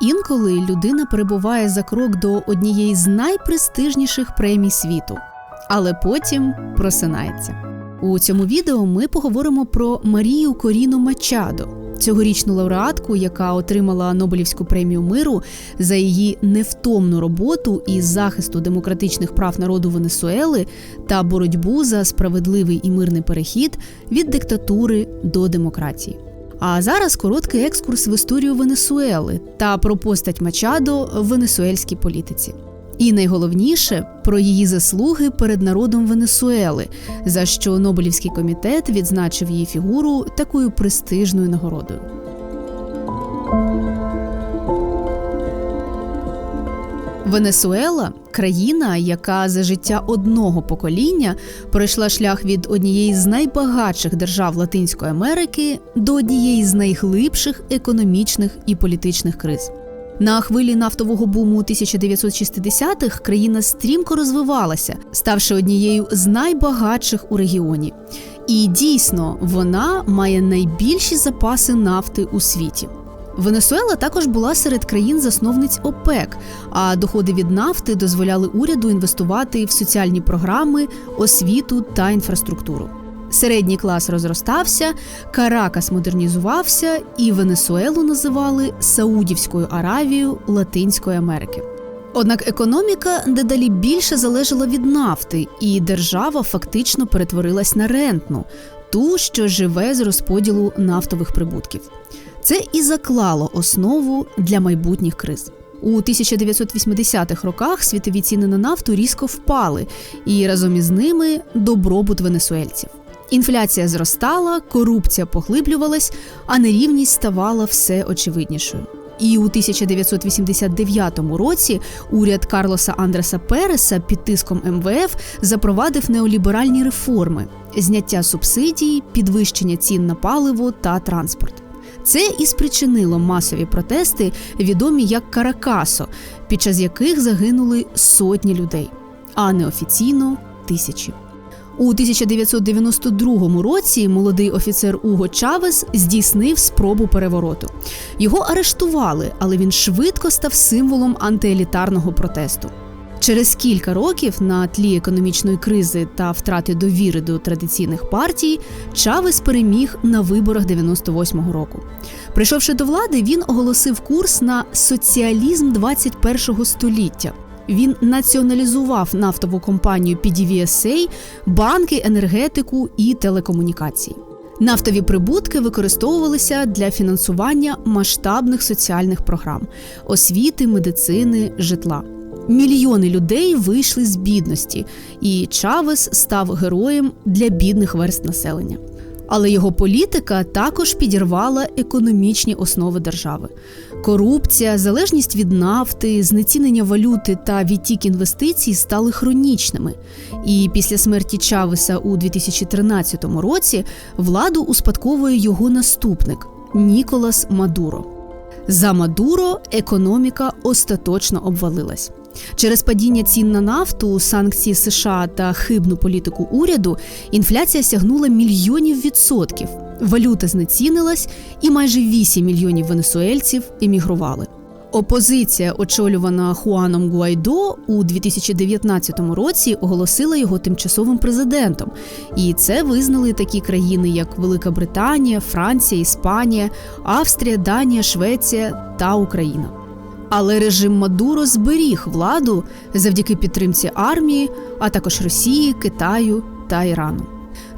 Інколи людина перебуває за крок до однієї з найпрестижніших премій світу, але потім просинається. У цьому відео ми поговоримо про Марію Коріну Мачадо, цьогорічну лауреатку, яка отримала Нобелівську премію миру за її невтомну роботу із захисту демократичних прав народу Венесуели та боротьбу за справедливий і мирний перехід від диктатури до демократії. А зараз короткий екскурс в історію Венесуели та про постать Мачадо в венесуельській політиці. І найголовніше про її заслуги перед народом Венесуели, за що Нобелівський комітет відзначив її фігуру такою престижною нагородою. Венесуела країна, яка за життя одного покоління пройшла шлях від однієї з найбагатших держав Латинської Америки до однієї з найглибших економічних і політичних криз. На хвилі нафтового буму 1960-х країна стрімко розвивалася, ставши однією з найбагатших у регіоні. І дійсно вона має найбільші запаси нафти у світі. Венесуела також була серед країн-засновниць ОПЕК, а доходи від нафти дозволяли уряду інвестувати в соціальні програми, освіту та інфраструктуру. Середній клас розростався, Каракас модернізувався, і Венесуелу називали Саудівською Аравією Латинської Америки. Однак економіка дедалі більше залежала від нафти, і держава фактично перетворилась на рентну, ту, що живе з розподілу нафтових прибутків. Це і заклало основу для майбутніх криз. У 1980-х роках світові ціни на нафту різко впали, і разом із ними добробут венесуельців. Інфляція зростала, корупція поглиблювалась, а нерівність ставала все очевиднішою. І у 1989 році уряд Карлоса Андреса Переса під тиском МВФ запровадив неоліберальні реформи: зняття субсидій, підвищення цін на паливо та транспорт. Це і спричинило масові протести, відомі як Каракасо, під час яких загинули сотні людей, а неофіційно тисячі. У 1992 році молодий офіцер Уго Чавес здійснив спробу перевороту. Його арештували, але він швидко став символом антиелітарного протесту. Через кілька років на тлі економічної кризи та втрати довіри до традиційних партій Чавес переміг на виборах 98-го року. Прийшовши до влади, він оголосив курс на соціалізм 21-го століття. Він націоналізував нафтову компанію PDVSA, банки, енергетику і телекомунікації. Нафтові прибутки використовувалися для фінансування масштабних соціальних програм, освіти, медицини, житла. Мільйони людей вийшли з бідності, і Чавес став героєм для бідних верст населення. Але його політика також підірвала економічні основи держави. Корупція, залежність від нафти, знецінення валюти та відтік інвестицій стали хронічними. І після смерті Чавеса у 2013 році владу успадковує його наступник Ніколас Мадуро. За Мадуро економіка остаточно обвалилась. Через падіння цін на нафту, санкції США та хибну політику уряду інфляція сягнула мільйонів відсотків. Валюта знецінилась, і майже 8 мільйонів венесуельців емігрували. Опозиція, очолювана Хуаном Гуайдо, у 2019 році оголосила його тимчасовим президентом, і це визнали такі країни, як Велика Британія, Франція, Іспанія, Австрія, Данія, Швеція та Україна. Але режим Мадуро зберіг владу завдяки підтримці армії, а також Росії, Китаю та Ірану.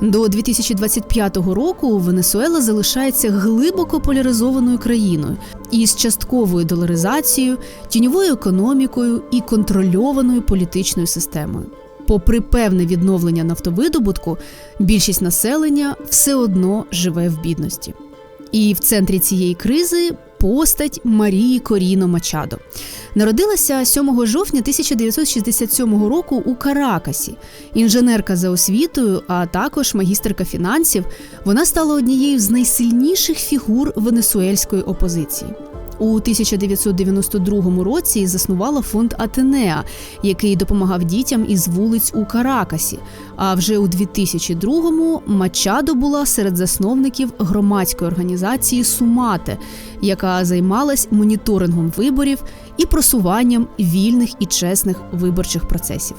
До 2025 року Венесуела залишається глибоко поляризованою країною із частковою доларизацією, тіньовою економікою і контрольованою політичною системою. Попри певне відновлення нафтовидобутку, більшість населення все одно живе в бідності. І в центрі цієї кризи постать Марії Коріно Мачадо. Народилася 7 жовтня 1967 року у Каракасі. Інженерка за освітою, а також магістерка фінансів. Вона стала однією з найсильніших фігур венесуельської опозиції. У 1992 році заснувала фонд Атенеа, який допомагав дітям із вулиць у Каракасі. А вже у 2002-му Мачадо була серед засновників громадської організації Сумате, яка займалась моніторингом виборів і просуванням вільних і чесних виборчих процесів.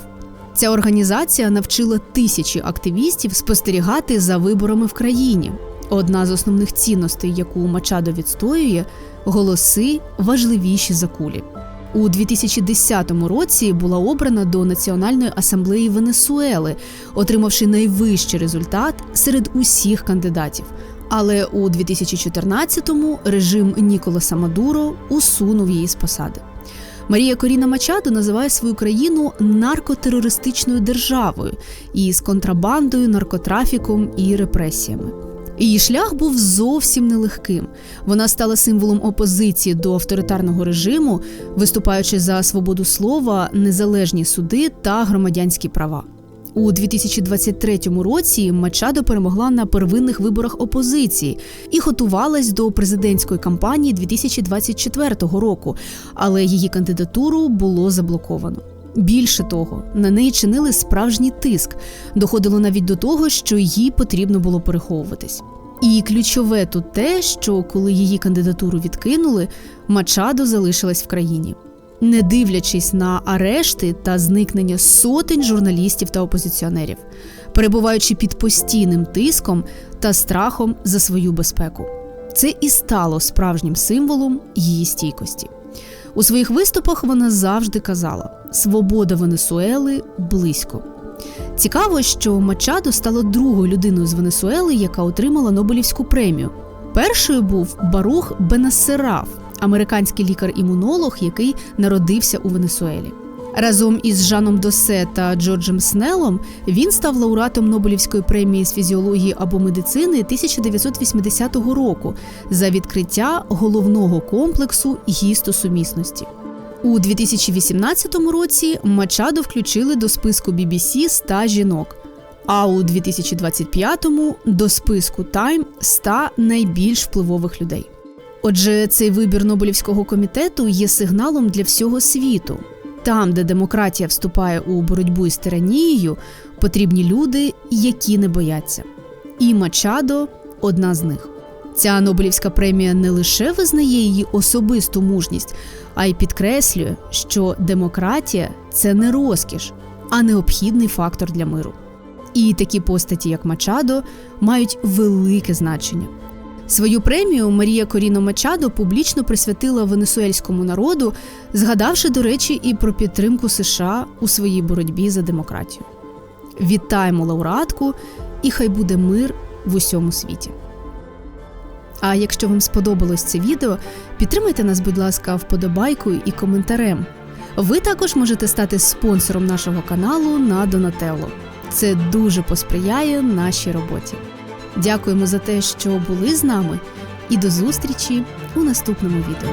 Ця організація навчила тисячі активістів спостерігати за виборами в країні. Одна з основних цінностей, яку Мачадо відстоює, голоси важливіші за кулі. У 2010 році була обрана до Національної асамблеї Венесуели, отримавши найвищий результат серед усіх кандидатів. Але у 2014-му режим Ніколаса Мадуро усунув її з посади. Марія Коріна Мачадо називає свою країну наркотерористичною державою із контрабандою, наркотрафіком і репресіями. Її шлях був зовсім нелегким. Вона стала символом опозиції до авторитарного режиму, виступаючи за свободу слова, незалежні суди та громадянські права. У 2023 році Мачадо перемогла на первинних виборах опозиції і готувалась до президентської кампанії 2024 року, але її кандидатуру було заблоковано. Більше того, на неї чинили справжній тиск. Доходило навіть до того, що їй потрібно було переховуватись. І ключове тут те, що коли її кандидатуру відкинули, Мачадо залишилась в країні, не дивлячись на арешти та зникнення сотень журналістів та опозиціонерів, перебуваючи під постійним тиском та страхом за свою безпеку. Це і стало справжнім символом її стійкості. У своїх виступах вона завжди казала: свобода Венесуели близько. Цікаво, що Мачадо стала другою людиною з Венесуели, яка отримала Нобелівську премію. Першою був Барух Бенасераф, американський лікар-імунолог, який народився у Венесуелі. Разом із Жаном Досе та Джорджем Снелом він став лауреатом Нобелівської премії з фізіології або медицини 1980 року за відкриття головного комплексу гістосумісності. У 2018 році Мачадо включили до списку BBC 100 жінок, а у 2025-му до списку Time 100 найбільш впливових людей. Отже, цей вибір Нобелівського комітету є сигналом для всього світу. Там, де демократія вступає у боротьбу із тиранією, потрібні люди, які не бояться. І Мачадо одна з них. Ця Нобелівська премія не лише визнає її особисту мужність, а й підкреслює, що демократія це не розкіш, а необхідний фактор для миру. І такі постаті, як Мачадо, мають велике значення. Свою премію Марія Коріно Мачадо публічно присвятила венесуельському народу, згадавши, до речі, і про підтримку США у своїй боротьбі за демократію. Вітаємо лауреатку, і хай буде мир в усьому світі. А якщо вам сподобалось це відео, підтримайте нас, будь ласка, вподобайкою і коментарем. Ви також можете стати спонсором нашого каналу на Донателло. Це дуже посприяє нашій роботі. Дякуємо за те, що були з нами, і до зустрічі у наступному відео.